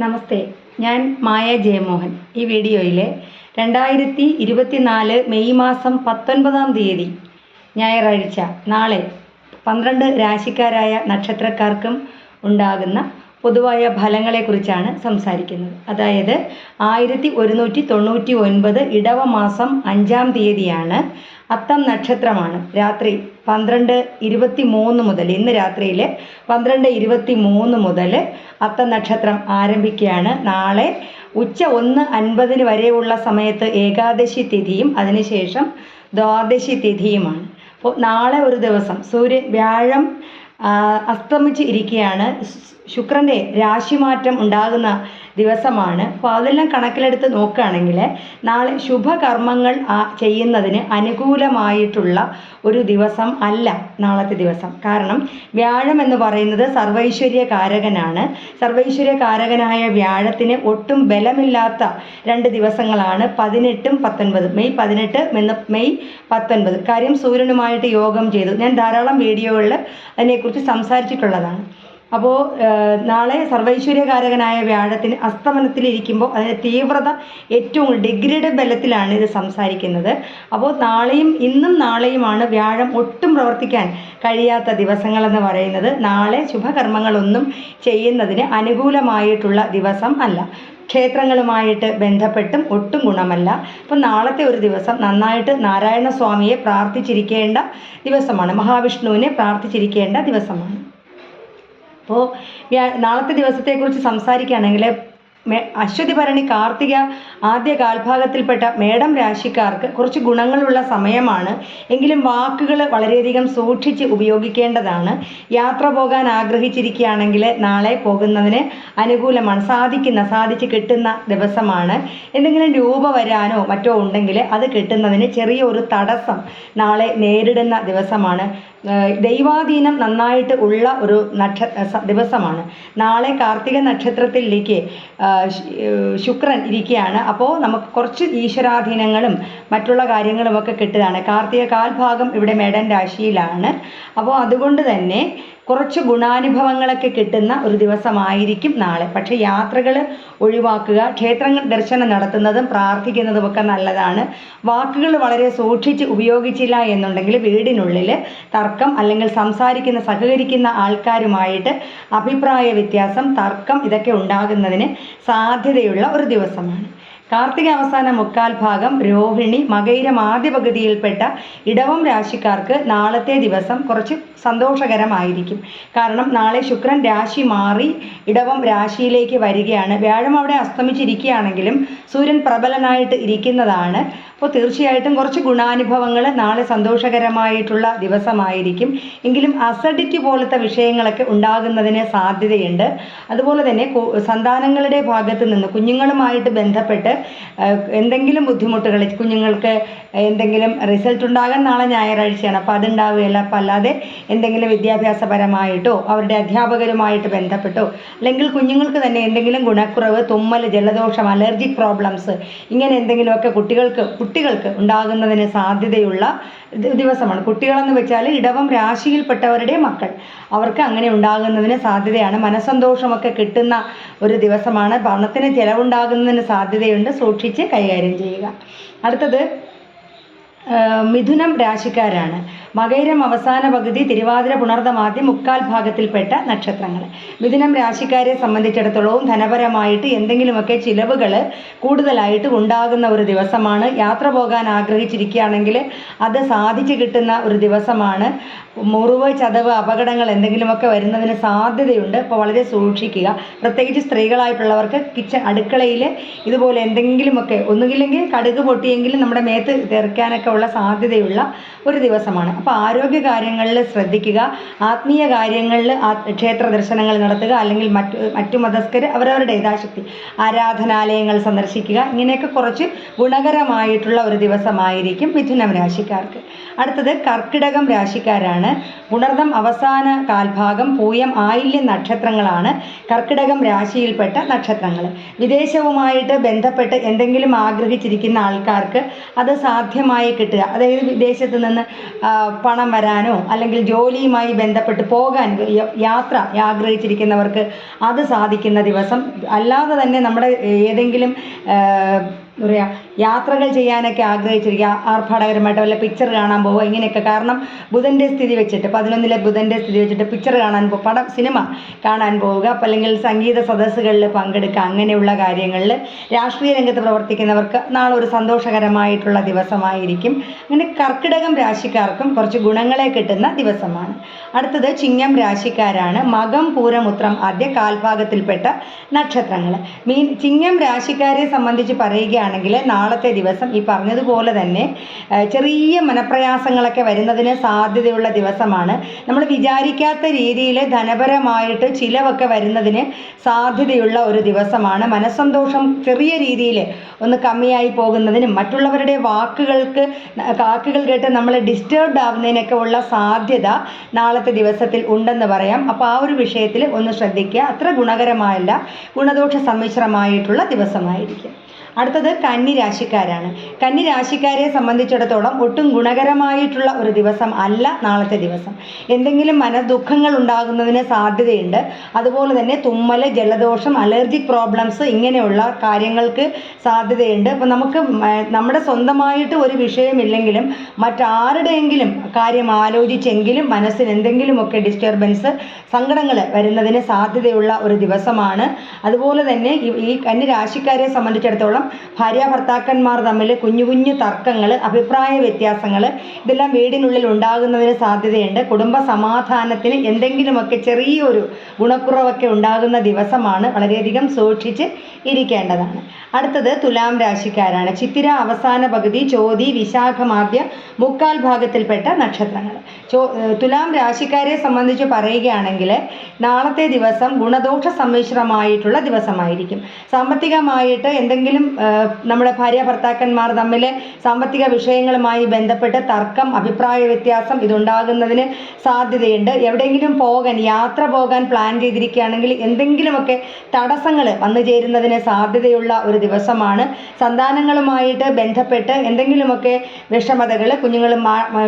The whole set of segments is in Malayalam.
നമസ്തേ ഞാൻ മായ ജയമോഹൻ. ഈ വീഡിയോയിലെ രണ്ടായിരത്തി ഇരുപത്തിനാല് മെയ് മാസം പത്തൊൻപതാം തീയതി ഞായറാഴ്ച നാളെ പന്ത്രണ്ട് രാശിക്കാരായ നക്ഷത്രക്കാർക്കും ഉണ്ടാകുന്ന പൊതുവായ ഫലങ്ങളെക്കുറിച്ചാണ് സംസാരിക്കുന്നത്. അതായത് ആയിരത്തി ഒരുന്നൂറ്റി തൊണ്ണൂറ്റി ഒൻപത് ഇടവ മാസം അഞ്ചാം തീയതിയാണ് അത്തം നക്ഷത്രമാണ്. രാത്രി പന്ത്രണ്ട് ഇരുപത്തി മൂന്ന് മുതൽ ഇന്ന് രാത്രിയിൽ പന്ത്രണ്ട് ഇരുപത്തി മൂന്ന് മുതൽ അത്തം നക്ഷത്രം ആരംഭിക്കുകയാണ്. നാളെ ഉച്ച ഒന്ന് അൻപതിന് വരെയുള്ള സമയത്ത് ഏകാദശി തിഥിയും അതിനുശേഷം ദ്വാദശി തിഥിയുമാണ്. അപ്പോൾ നാളെ ഒരു ദിവസം സൂര്യ വ്യാഴം അസ്തമിച്ച് ഇരിക്കുകയാണ്. ശുക്രന്റെ രാശിമാറ്റം ഉണ്ടാകുന്ന ദിവസമാണ്. അപ്പോൾ അതെല്ലാം കണക്കിലെടുത്ത് നോക്കുകയാണെങ്കിൽ നാളെ ശുഭകർമ്മങ്ങൾ ചെയ്യുന്നതിന് അനുകൂലമായിട്ടുള്ള ഒരു ദിവസം അല്ല നാളത്തെ ദിവസം. കാരണം വ്യാഴം എന്ന് പറയുന്നത് സർവൈശ്വര്യ കാരകനാണ് സർവൈശ്വര്യ കാരകനായ വ്യാഴത്തിന് ഒട്ടും ബലമില്ലാത്ത രണ്ട് ദിവസങ്ങളാണ്. പതിനെട്ടും പത്തൊൻപതും. മെയ് പതിനെട്ട് മെയ് പത്തൊൻപത്. കാര്യം സൂര്യനുമായിട്ട് യോഗം ചെയ്തു. ഞാൻ ധാരാളം വീഡിയോകളിൽ അതിനെക്കുറിച്ച് സംസാരിച്ചിട്ടുള്ളതാണ്. അപ്പോൾ നാളെ സർവൈശ്വര്യകാരകനായ വ്യാഴത്തിന് അസ്തമനത്തിലിരിക്കുമ്പോൾ അതിന്റെ തീവ്രത ഏറ്റവും ഡിഗ്രിയുടെ ബലത്തിലാണ് ഇത് സംസാരിക്കുന്നത്. അപ്പോൾ നാളെയും ഇന്നും നാളെയുമാണ് വ്യാഴം ഒട്ടും പ്രവർത്തിക്കാൻ കഴിയാത്ത ദിവസങ്ങളെന്ന് പറയുന്നത്. നാളെ ശുഭകർമ്മങ്ങളൊന്നും ചെയ്യുന്നതിന് അനുകൂലമായിട്ടുള്ള ദിവസം അല്ല. ക്ഷേത്രങ്ങളുമായിട്ട് ബന്ധപ്പെട്ടും ഒട്ടും ഗുണമല്ല. അപ്പം നാളത്തെ ഒരു ദിവസം നന്നായിട്ട് നാരായണ സ്വാമിയെ പ്രാർത്ഥിച്ചിരിക്കേണ്ട ദിവസമാണ്. മഹാവിഷ്ണുവിനെ പ്രാർത്ഥിച്ചിരിക്കേണ്ട ദിവസമാണ്. അപ്പോൾ നാളത്തെ ദിവസത്തെക്കുറിച്ച് സംസാരിക്കുകയാണെങ്കിൽ അശ്വതി ഭരണി കാർത്തിക ആദ്യ കാൽഭാഗത്തിൽപ്പെട്ട മേടം രാശിക്കാർക്ക് കുറച്ച് ഗുണങ്ങളുള്ള സമയമാണ്. എങ്കിലും വാക്കുകൾ വളരെയധികം സൂക്ഷിച്ച് ഉപയോഗിക്കേണ്ടതാണ്. യാത്ര പോകാൻ ആഗ്രഹിച്ചിരിക്കുകയാണെങ്കിൽ നാളെ പോകുന്നതിന് അനുകൂലമാണ്. സാധിക്കുന്ന സാധിച്ച് കിട്ടുന്ന ദിവസമാണ്. എന്തെങ്കിലും രൂപ വരാനോ മറ്റോ ഉണ്ടെങ്കിൽ അത് കിട്ടുന്നതിന് ചെറിയൊരു തടസ്സം നാളെ നേരിടുന്ന ദിവസമാണ്. ദൈവാധീനം നന്നായിട്ട് ഉള്ള ഒരു നക്ഷ ദിവസമാണ്. നാളെ കാർത്തിക നക്ഷത്രത്തിലേക്ക് ശുക്രൻ ഇരിക്കുകയാണ്. അപ്പോൾ നമുക്ക് കുറച്ച് ഈശ്വരാധീനങ്ങളും മറ്റുള്ള കാര്യങ്ങളുമൊക്കെ കിട്ടുകയാണ് കാർത്തിക കാൽഭാഗം ഇവിടെ മേടൻ രാശിയിലാണ്. അപ്പോൾ അതുകൊണ്ട് തന്നെ കുറച്ച് ഗുണാനുഭവങ്ങളൊക്കെ കിട്ടുന്ന ഒരു ദിവസമായിരിക്കും നാളെ. പക്ഷെ യാത്രകൾ ഒഴിവാക്കുക ക്ഷേത്രങ്ങൾ ദർശനം നടത്തുന്നതും പ്രാർത്ഥിക്കുന്നതും ഒക്കെ നല്ലതാണ്. വാക്കുകൾ വളരെ സൂക്ഷിച്ച് ഉപയോഗിച്ചില്ല എന്നുണ്ടെങ്കിൽ വീടിനുള്ളിൽ തർക്കം അല്ലെങ്കിൽ സംസാരിക്കുന്ന സഹകരിക്കുന്ന ആൾക്കാരുമായിട്ട് അഭിപ്രായ വ്യത്യാസം തർക്കം ഇതൊക്കെ ഉണ്ടാകുന്നതിന് സാധ്യതയുള്ള ഒരു ദിവസമാണ്. കാർത്തിക അവസാന മുക്കാൽ ഭാഗം രോഹിണി മകയിരം ആദ്യ പകുതിയിൽപ്പെട്ട ഇടവം രാശിക്കാർക്ക് നാളത്തെ ദിവസം കുറച്ച് സന്തോഷകരമായിരിക്കും. കാരണം നാളെ ശുക്രൻ രാശി മാറി ഇടവം രാശിയിലേക്ക് വരികയാണ്. വ്യാഴം അവിടെ അസ്തമിച്ചിരിക്കുകയാണെങ്കിലും സൂര്യൻ പ്രബലനായിട്ട് ഇരിക്കുന്നതാണ്. അപ്പോൾ തീർച്ചയായിട്ടും കുറച്ച് ഗുണാനുഭവങ്ങൾ നാളെ സന്തോഷകരമായിട്ടുള്ള ദിവസമായിരിക്കും. എങ്കിലും അസഡിറ്റി പോലത്തെ വിഷയങ്ങളൊക്കെ ഉണ്ടാകുന്നതിന് സാധ്യതയുണ്ട്. അതുപോലെ തന്നെ സന്താനങ്ങളുടെ ഭാഗത്ത് നിന്ന് കുഞ്ഞുങ്ങളുമായിട്ട് ബന്ധപ്പെട്ട് എന്തെങ്കിലും ബുദ്ധിമുട്ടുകൾ കുഞ്ഞുങ്ങൾക്ക് എന്തെങ്കിലും റിസൾട്ട് ഉണ്ടാകാൻ നാളെ ഞായറാഴ്ചയാണ്. അപ്പോൾ അതുണ്ടാവുകയില്ല. അപ്പോൾ അല്ലാതെ എന്തെങ്കിലും വിദ്യാഭ്യാസപരമായിട്ടോ അവരുടെ അധ്യാപകരുമായിട്ട് ബന്ധപ്പെട്ടോ അല്ലെങ്കിൽ കുഞ്ഞുങ്ങൾക്ക് തന്നെ എന്തെങ്കിലും ഗുണക്കുറവ് തുമ്മൽ ജലദോഷം അലർജിക് പ്രോബ്ലംസ് ഇങ്ങനെ എന്തെങ്കിലുമൊക്കെ കുട്ടികൾക്ക് കുട്ടികൾക്ക് ഉണ്ടാകുന്നതിന് സാധ്യതയുള്ള ദിവസമാണ്. കുട്ടികളെന്ന് വെച്ചാൽ ഇടവം രാശിയിൽപ്പെട്ടവരുടെ മക്കൾ. അവർക്ക് അങ്ങനെ ഉണ്ടാകുന്നതിന് സാധ്യതയാണ്. മനസ്സന്തോഷമൊക്കെ കിട്ടുന്ന ഒരു ദിവസമാണ്. പണത്തിന് ചിലവുണ്ടാകുന്നതിന് സാധ്യതയുണ്ട്. സൂക്ഷിച്ച് കൈകാര്യം ചെയ്യുക. അടുത്തത് മിഥുനം രാശിക്കാരാണ്. മകയിരം അവസാന പകുതി തിരുവാതിര പുണർദമാദ്യം മുക്കാൽ ഭാഗത്തിൽപ്പെട്ട നക്ഷത്രങ്ങൾ മിഥുനം രാശിക്കാരെ സംബന്ധിച്ചിടത്തോളവും ധനപരമായിട്ട് എന്തെങ്കിലുമൊക്കെ ചിലവുകൾ കൂടുതലായിട്ട് ഉണ്ടാകുന്ന ഒരു ദിവസമാണ്. യാത്ര പോകാൻ ആഗ്രഹിച്ചിരിക്കുകയാണെങ്കിൽ അത് സാധിച്ചു കിട്ടുന്ന ഒരു ദിവസമാണ്. മുറിവ് ചതവ് അപകടങ്ങൾ എന്തെങ്കിലുമൊക്കെ വരുന്നതിന് സാധ്യതയുണ്ട്. അപ്പോൾ വളരെ സൂക്ഷിക്കുക. പ്രത്യേകിച്ച് സ്ത്രീകളായിട്ടുള്ളവർക്ക് കിച്ചൺ അടുക്കളയിൽ ഇതുപോലെ എന്തെങ്കിലുമൊക്കെ ഒന്നുകില്ലെങ്കിൽ കടുക് പൊട്ടിയെങ്കിലും നമ്മുടെ മേത്ത് തെറിക്കാനൊക്കെ ഉള്ള സാധ്യതയുള്ള ഒരു ദിവസമാണ്. അപ്പോൾ ആരോഗ്യ കാര്യങ്ങളിൽ ശ്രദ്ധിക്കുക ആത്മീയ കാര്യങ്ങളിൽ ക്ഷേത്ര ദർശനങ്ങൾ നടത്തുക അല്ലെങ്കിൽ മറ്റു മറ്റു മതസ്ഥർ അവരവരുടെ യഥാശക്തി ആരാധനാലയങ്ങൾ സന്ദർശിക്കുക ഇങ്ങനെയൊക്കെ കുറച്ച് ഗുണകരമായിട്ടുള്ള ഒരു ദിവസമായിരിക്കും മിഥുനം രാശിക്കാർക്ക്. അടുത്തത് കർക്കിടകം രാശിക്കാരാണ്. ഗുണർദം അവസാന കാൽഭാഗം പൂയം ആയില്യം നക്ഷത്രങ്ങളാണ്. കർക്കിടകം രാശിയിൽപ്പെട്ട നക്ഷത്രങ്ങൾ വിദേശവുമായിട്ട് ബന്ധപ്പെട്ട് എന്തെങ്കിലും ആഗ്രഹിച്ചിരിക്കുന്ന ആൾക്കാർക്ക് അത് സാധ്യമായി കിട്ടുക. അതായത് വിദേശത്ത് നിന്ന് പണം വരാനോ അല്ലെങ്കിൽ ജോലിയുമായി ബന്ധപ്പെട്ട് പോകാൻ യാത്ര ആഗ്രഹിച്ചിരിക്കുന്നവർക്ക് അത് സാധിക്കുന്ന ദിവസം. അല്ലാതെ തന്നെ നമ്മുടെ ഏതെങ്കിലും എന്താ പറയുക യാത്രകൾ ചെയ്യാനൊക്കെ ആഗ്രഹിച്ചിരിക്കുക. ആർഭാടകരമായിട്ട് വല്ല പിക്ചർ കാണാൻ പോവുക ഇങ്ങനെയൊക്കെ. കാരണം ബുധന്റെ സ്ഥിതി വെച്ചിട്ട് പതിനൊന്നിലെ ബുധന്റെ സ്ഥിതി വെച്ചിട്ട് പിക്ചർ കാണാൻ പോകും പടം സിനിമ കാണാൻ പോവുക അപ്പം അല്ലെങ്കിൽ സംഗീത സദസ്സുകളിൽ പങ്കെടുക്കുക അങ്ങനെയുള്ള കാര്യങ്ങളിൽ രാഷ്ട്രീയ രംഗത്ത് പ്രവർത്തിക്കുന്നവർക്ക് നാളെ ഒരു സന്തോഷകരമായിട്ടുള്ള ദിവസമായിരിക്കും. അങ്ങനെ കർക്കിടകം രാശിക്കാർക്കും കുറച്ച് ഗുണങ്ങളെ കിട്ടുന്ന ദിവസമാണ്. അടുത്തത് ചിങ്ങം രാശിക്കാരാണ്. മകം പൂരമുത്രം ആദ്യ കാൽഭാഗത്തിൽപ്പെട്ട നക്ഷത്രങ്ങൾ മീൻ ചിങ്ങം രാശിക്കാരെ സംബന്ധിച്ച് പറയുകയാണെങ്കിൽ നാളത്തെ ദിവസം ഈ പറഞ്ഞതുപോലെ തന്നെ ചെറിയ മനപ്രയാസങ്ങളൊക്കെ വരുന്നതിന് സാധ്യതയുള്ള ദിവസമാണ്. നമ്മൾ വിചാരിക്കാത്ത രീതിയിൽ ധനപരമായിട്ട് ചിലവൊക്കെ വരുന്നതിന് സാധ്യതയുള്ള ഒരു ദിവസമാണ്. മനസ്സന്തോഷം ചെറിയ രീതിയിൽ ഒന്ന് കമ്മിയായി പോകുന്നതിനും മറ്റുള്ളവരുടെ വാക്കുകൾക്ക് കാക്കുകൾ കേട്ട് നമ്മൾ ഡിസ്റ്റർബ്ഡ് ആവുന്നതിനൊക്കെ ഉള്ള സാധ്യത നാളത്തെ ദിവസത്തിൽ ഉണ്ടെന്ന് പറയാം. അപ്പോൾ ആ ഒരു വിഷയത്തിൽ ഒന്ന് ശ്രദ്ധിക്കുക. അത്ര ഗുണകരമായല്ല ഗുണദോഷ സമ്മിശ്രമായിട്ടുള്ള ദിവസമായിരിക്കും. അടുത്തത് കന്നി രാശിക്കാരാണ് കന്നി രാശിക്കാരെ സംബന്ധിച്ചിടത്തോളം ഒട്ടും ഗുണകരമായിട്ടുള്ള ഒരു ദിവസം അല്ല നാളത്തെ ദിവസം. എന്തെങ്കിലും മനഃദുഃഖങ്ങൾ ഉണ്ടാകുന്നതിന് സാധ്യതയുണ്ട്. അതുപോലെ തന്നെ തുമ്മൽ ജലദോഷം അലർജിക് പ്രോബ്ലംസ് ഇങ്ങനെയുള്ള കാര്യങ്ങൾക്ക് സാധ്യതയുണ്ട്. അപ്പോൾ നമുക്ക് നമ്മുടെ സ്വന്തമായിട്ട് ഒരു വിഷയമില്ലെങ്കിലും മറ്റാരുടെയെങ്കിലും കാര്യം ആലോചിച്ചെങ്കിലും മനസ്സിന് എന്തെങ്കിലുമൊക്കെ ഡിസ്റ്റർബൻസ് സങ്കടങ്ങൾ വരുന്നതിന് സാധ്യതയുള്ള ഒരു ദിവസമാണ്. അതുപോലെ തന്നെ ഈ കന്നി രാശിക്കാരെ സംബന്ധിച്ചിടത്തോളം ഭാര്യ ഭർത്താക്കന്മാർ തമ്മിൽ കുഞ്ഞു കുഞ്ഞു തർക്കങ്ങൾ അഭിപ്രായ വ്യത്യാസങ്ങൾ ഇതെല്ലാം വീടിനുള്ളിൽ ഉണ്ടാകുന്നതിന് സാധ്യതയുണ്ട്. കുടുംബ സമാധാനത്തിന് എന്തെങ്കിലുമൊക്കെ ചെറിയൊരു ഗുണക്കുറവൊക്കെ ഉണ്ടാകുന്ന ദിവസമാണ് വളരെയധികം സൂക്ഷിച്ച് ഇരിക്കേണ്ടതാണ്. അടുത്തത് തുലാം രാശിക്കാരാണ്. ചിത്തിര അവസാന പകുതി ചോതി വിശാഖമാദ്യ മുക്കാൽ ഭാഗത്തിൽപ്പെട്ട നക്ഷത്രങ്ങൾ. ചോ തുലാം രാശിക്കാരെ സംബന്ധിച്ച് പറയുകയാണെങ്കിൽ നാളത്തെ ദിവസം ഗുണദോഷ സമ്മിശ്രമായിട്ടുള്ള ദിവസമായിരിക്കും. സാമ്പത്തികമായിട്ട് എന്തെങ്കിലും നമ്മുടെ ഭാര്യ ഭർത്താക്കന്മാർ തമ്മിൽ സാമ്പത്തിക വിഷയങ്ങളുമായി ബന്ധപ്പെട്ട് തർക്കം അഭിപ്രായ വ്യത്യാസം ഇതുണ്ടാകുന്നതിന് സാധ്യതയുണ്ട്. എവിടെയെങ്കിലും പോകാൻ യാത്ര പോകാൻ പ്ലാൻ ചെയ്തിരിക്കുകയാണെങ്കിൽ എന്തെങ്കിലുമൊക്കെ തടസ്സങ്ങൾ വന്നു ചേരുന്നതിന് സാധ്യതയുള്ള ഒരു ദിവസമാണ്. സന്താനങ്ങളുമായിട്ട് ബന്ധപ്പെട്ട് എന്തെങ്കിലുമൊക്കെ വിഷമതകൾ കുഞ്ഞുങ്ങൾ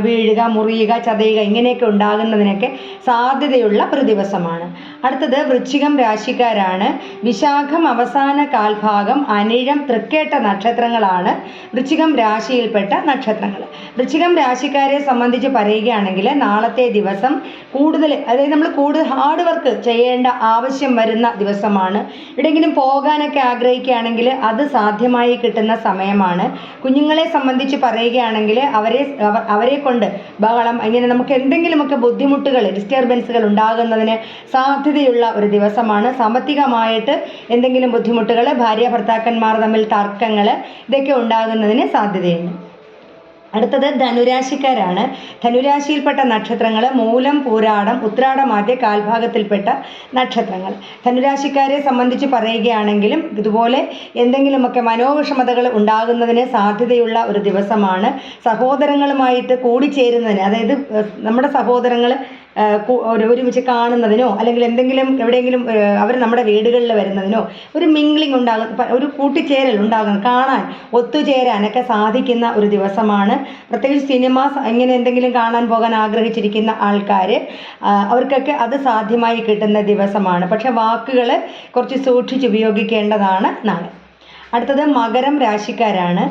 വീഴുക മുറിയുക ചതയുക ഇങ്ങനെയൊക്കെ ഉണ്ടാകുന്നതിനൊക്കെ സാധ്യതയുള്ള ഒരു ദിവസമാണ്. അടുത്തത് വൃശ്ചികം രാശിക്കാരാണ്. വിശാഖം അവസാന കാൽഭാഗം അനിഴം തൃക്കേട്ട നക്ഷത്രങ്ങളാണ് വൃശ്ചികം രാശിയിൽപ്പെട്ട നക്ഷത്രങ്ങൾ വൃശ്ചികം രാശിക്കാരെ സംബന്ധിച്ച് പറയുകയാണെങ്കിൽ നാളത്തെ ദിവസം കൂടുതൽ അതായത് നമ്മൾ കൂടുതൽ ഹാർഡ് വർക്ക് ചെയ്യേണ്ട ആവശ്യം വരുന്ന ദിവസമാണ്. എവിടെയെങ്കിലും പോകാനൊക്കെ ആഗ്രഹിക്കുകയാണെങ്കിൽ അത് സാധ്യമായി കിട്ടുന്ന സമയമാണ്. കുഞ്ഞുങ്ങളെ സംബന്ധിച്ച് പറയുകയാണെങ്കിൽ അവരെ അവരെ കൊണ്ട് ബഹളം ഇങ്ങനെ നമുക്ക് എന്തെങ്കിലുമൊക്കെ ബുദ്ധിമുട്ടുകൾ ഡിസ്റ്റർബൻസുകൾ ഉണ്ടാകുന്നതിന് സാധ്യതയുള്ള ഒരു ദിവസമാണ്. സാമ്പത്തികമായിട്ട് എന്തെങ്കിലും ബുദ്ധിമുട്ടുകൾ ഭാര്യ ഭർത്താക്കന്മാർ തമ്മിൽ തർക്കങ്ങൾ ഇതൊക്കെ ഉണ്ടാകുന്നതിന് സാധ്യതയുണ്ട്. അടുത്തത് ധനുരാശിക്കാരാണ്. ധനുരാശിയിൽപ്പെട്ട നക്ഷത്രങ്ങൾ മൂലം പൂരാടം ഉത്രാടമാദ്യ കാൽഭാഗത്തിൽപ്പെട്ട നക്ഷത്രങ്ങൾ. ധനുരാശിക്കാരെ സംബന്ധിച്ച് പറയുകയാണെങ്കിലും ഇതുപോലെ എന്തെങ്കിലുമൊക്കെ മനോവിഷമതകൾ ഉണ്ടാകുന്നതിന് സാധ്യതയുള്ള ഒരു ദിവസമാണ് സഹോദരങ്ങളുമായിട്ട് കൂടിച്ചേരുന്നതിന്. അതായത് നമ്മുടെ സഹോദരങ്ങൾ ഒരു- ഒരുമിച്ച് കാണുന്നതിനോ അല്ലെങ്കിൽ എന്തെങ്കിലും എവിടെയെങ്കിലും അവർ നമ്മുടെ വീടുകളിൽ വരുന്നതിനോ ഒരു മിംഗ്ലിംഗ് ഉണ്ടാകും ഒരു കൂട്ടിച്ചേരൽ ഉണ്ടാകും കാണാൻ ഒത്തുചേരാനൊക്കെ സാധിക്കുന്ന ഒരു ദിവസമാണ്. പ്രത്യേകിച്ച് സിനിമ ഇങ്ങനെ എന്തെങ്കിലും കാണാൻ പോകാൻ ആഗ്രഹിച്ചിരിക്കുന്ന ആൾക്കാർ അവർക്കൊക്കെ അത് സാധ്യമായി കിട്ടുന്ന ദിവസമാണ്. പക്ഷെ വാക്കുകൾ കുറച്ച് സൂക്ഷിച്ച് ഉപയോഗിക്കേണ്ടതാണ് നാളെ. അടുത്തത് മകരം രാശിക്കാരാണ്.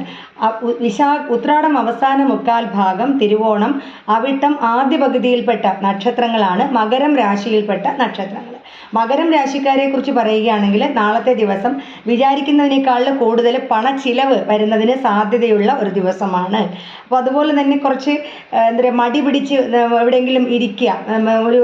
വിശാ ഉത്രാടം അവസാന മുക്കാൽ ഭാഗം തിരുവോണം അവിട്ടം ആദ്യ പകുതിയിൽപ്പെട്ട നക്ഷത്രങ്ങളാണ്. മകരം രാശിയിൽപ്പെട്ട നക്ഷത്രങ്ങൾ. മകരം രാശിക്കാരെ കുറിച്ച് പറയുകയാണെങ്കിൽ നാളത്തെ ദിവസം വിചാരിക്കുന്നതിനേക്കാൾ കൂടുതൽ പണ ചിലവ് വരുന്നതിന് സാധ്യതയുള്ള ഒരു ദിവസമാണ്. അപ്പോൾ അതുപോലെ തന്നെ കുറച്ച് എന്താ പറയുക മടി പിടിച്ച് എവിടെയെങ്കിലും ഇരിക്കുക ഒരു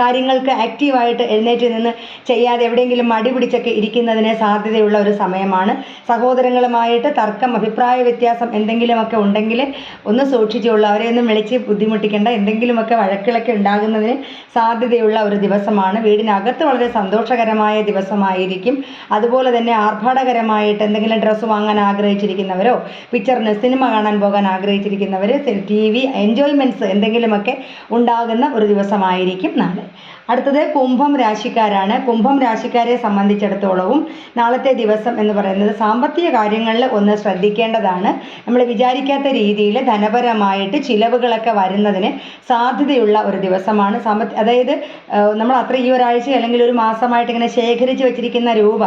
കാര്യങ്ങൾക്ക് ആക്റ്റീവായിട്ട് എഴുന്നേറ്റ് നിന്ന് ചെയ്യാതെ എവിടെയെങ്കിലും മടി പിടിച്ചൊക്കെ ഇരിക്കുന്നതിന് സാധ്യതയുള്ള ഒരു സമയമാണ്. സഹോദരങ്ങളുമായിട്ട് തർക്കം അഭിപ്രായ വ്യത്യാസം എന്തെങ്കിലുമൊക്കെ ഉണ്ടെങ്കിൽ ഒന്ന് സൂക്ഷിച്ചുള്ളൂ അവരെ ഒന്നും വിളിച്ച് ബുദ്ധിമുട്ടിക്കേണ്ട എന്തെങ്കിലുമൊക്കെ വഴക്കിളൊക്കെ ഉണ്ടാകുന്നതിന് സാധ്യതയുള്ള ഒരു ദിവസമാണ്. വീടിനകത്ത് വളരെ സന്തോഷകരമായ ദിവസമായിരിക്കും. അതുപോലെ തന്നെ ആർഭാടകരമായിട്ട് എന്തെങ്കിലും ഡ്രസ്സ് വാങ്ങാൻ ആഗ്രഹിച്ചിരിക്കുന്നവരോ പിക്ചറിന് സിനിമ കാണാൻ പോകാൻ ആഗ്രഹിച്ചിരിക്കുന്നവർ ടി വി എൻജോയ്മെന്റ്സ് എന്തെങ്കിലുമൊക്കെ ഉണ്ടാകുന്ന ഒരു ദിവസമായിരിക്കും നാളെ. അടുത്തത് കുംഭം രാശിക്കാരാണ്. കുംഭം രാശിക്കാരെ സംബന്ധിച്ചിടത്തോളവും നാളത്തെ ദിവസം എന്ന് പറയുന്നത് സാമ്പത്തിക കാര്യങ്ങളിൽ ഒന്ന് ശ്രദ്ധിക്കേണ്ടതാണ്. നമ്മൾ വിചാരിക്കാത്ത രീതിയിൽ ധനപരമായിട്ട് ചിലവുകളൊക്കെ വരുന്നതിന് സാധ്യതയുള്ള ഒരു ദിവസമാണ്. സാമ്പത്തി അതായത് നമ്മൾ അത്ര ഈ ഒരാഴ്ച അല്ലെങ്കിൽ ഒരു മാസമായിട്ട് ഇങ്ങനെ ശേഖരിച്ച് വെച്ചിരിക്കുന്ന രൂപ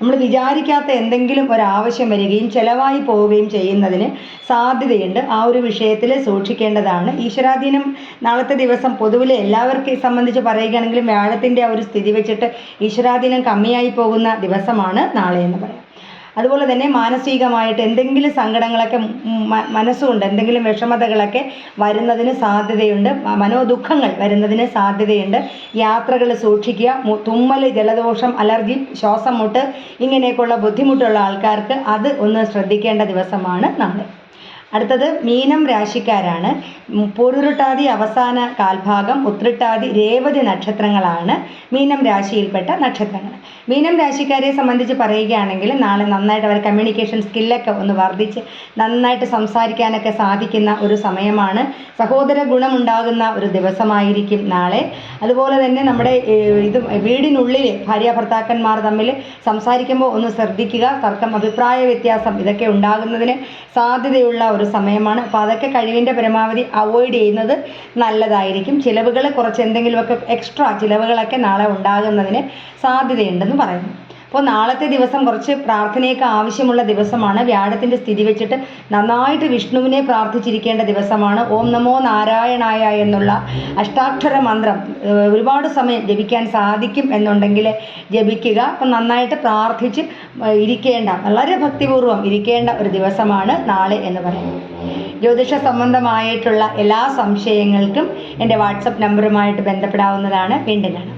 നമ്മൾ വിചാരിക്കാത്ത എന്തെങ്കിലും ഒരു ആവശ്യം വരികയും ചിലവായി പോവുകയും ചെയ്യുന്നതിന് സാധ്യതയുണ്ട്. ആ ഒരു വിഷയത്തിൽ സൂക്ഷിക്കേണ്ടതാണ്. ഈശ്വരാധീനം നാളത്തെ ദിവസം പൊതുവിൽ എല്ലാവർക്കും സംബന്ധിച്ച് പറയുകയാണെങ്കിലും വ്യാഴത്തിന്റെ ആ ഒരു സ്ഥിതി വെച്ചിട്ട് ഈശ്വരാധീനം കമ്മിയായി പോകുന്ന ദിവസമാണ് നാളെ എന്ന് പറയാം. അതുപോലെ തന്നെ മാനസികമായിട്ട് എന്തെങ്കിലും സങ്കടങ്ങളൊക്കെ മനസ്സുകൊണ്ട് എന്തെങ്കിലും വിഷമതകളൊക്കെ വരുന്നതിന് സാധ്യതയുണ്ട് മനോദുഃഖങ്ങൾ വരുന്നതിന് സാധ്യതയുണ്ട്. യാത്രകൾ സൂക്ഷിക്കുക തുമ്മൽ ജലദോഷം അലർജി ശ്വാസം മുട്ട് ഇങ്ങനെയൊക്കെയുള്ള ബുദ്ധിമുട്ടുള്ള ആൾക്കാർക്ക് അത് ഒന്ന് ശ്രദ്ധിക്കേണ്ട ദിവസമാണ് നാളെ. അടുത്തത് മീനം രാശിക്കാരാണ്. പൂരുരുട്ടാതി അവസാന കാൽഭാഗം ഉത്രിട്ടാതി രേവതി നക്ഷത്രങ്ങളാണ് മീനം രാശിയിൽപ്പെട്ട നക്ഷത്രങ്ങൾ. മീനം രാശിക്കാരെ സംബന്ധിച്ച് പറയുകയാണെങ്കിൽ നാളെ നന്നായിട്ട് അവർ കമ്മ്യൂണിക്കേഷൻ സ്കില്ലൊക്കെ ഒന്ന് വർദ്ധിച്ച് നന്നായിട്ട് സംസാരിക്കാനൊക്കെ സാധിക്കുന്ന ഒരു സമയമാണ്. സഹോദര ഗുണമുണ്ടാകുന്ന ഒരു ദിവസമായിരിക്കും നാളെ. അതുപോലെ തന്നെ നമ്മുടെ ഇത് വീടിനുള്ളിൽ ഭാര്യ ഭർത്താക്കന്മാർ തമ്മിൽ സംസാരിക്കുമ്പോൾ ഒന്ന് ശ്രദ്ധിക്കുക. തർക്കം അഭിപ്രായ വ്യത്യാസം ഇതൊക്കെ ഉണ്ടാകുന്നതിന് സാധ്യതയുള്ള ഒരു സമയമാണ്. അപ്പോൾ അതൊക്കെ കഴിവിന്റെ പരമാവധി അവോയ്ഡ് ചെയ്യുന്നത് നല്ലതായിരിക്കും. ചിലവുകൾ കുറച്ച് എന്തെങ്കിലുമൊക്കെ എക്സ്ട്രാ ചിലവുകളൊക്കെ നാളെ ഉണ്ടാകുന്നതിന് സാധ്യതയുണ്ടെന്ന് പറയുന്നു. അപ്പോൾ നാളത്തെ ദിവസം കുറച്ച് പ്രാർത്ഥനയൊക്കെ ആവശ്യമുള്ള ദിവസമാണ്. വ്യാഴത്തിന്റെ സ്ഥിതി വെച്ചിട്ട് നന്നായിട്ട് വിഷ്ണുവിനെ പ്രാർത്ഥിച്ചിരിക്കേണ്ട ദിവസമാണ്. ഓം നമോ നാരായണായ എന്നുള്ള അഷ്ടാക്ഷര മന്ത്രം ഒരുപാട് സമയം ജപിക്കാൻ സാധിക്കും എന്നുണ്ടെങ്കിൽ ജപിക്കുക. അപ്പം നന്നായിട്ട് പ്രാർത്ഥിച്ച് ഇരിക്കേണ്ട വളരെ ഭക്തിപൂർവം ഇരിക്കേണ്ട ഒരു ദിവസമാണ് നാളെ എന്ന് പറയുന്നത്. ജ്യോതിഷ സംബന്ധമായിട്ടുള്ള എല്ലാ സംശയങ്ങൾക്കും എന്റെ വാട്സപ്പ് നമ്പറുമായിട്ട് ബന്ധപ്പെടാവുന്നതാണ്. വീണ്ടും കാണാം.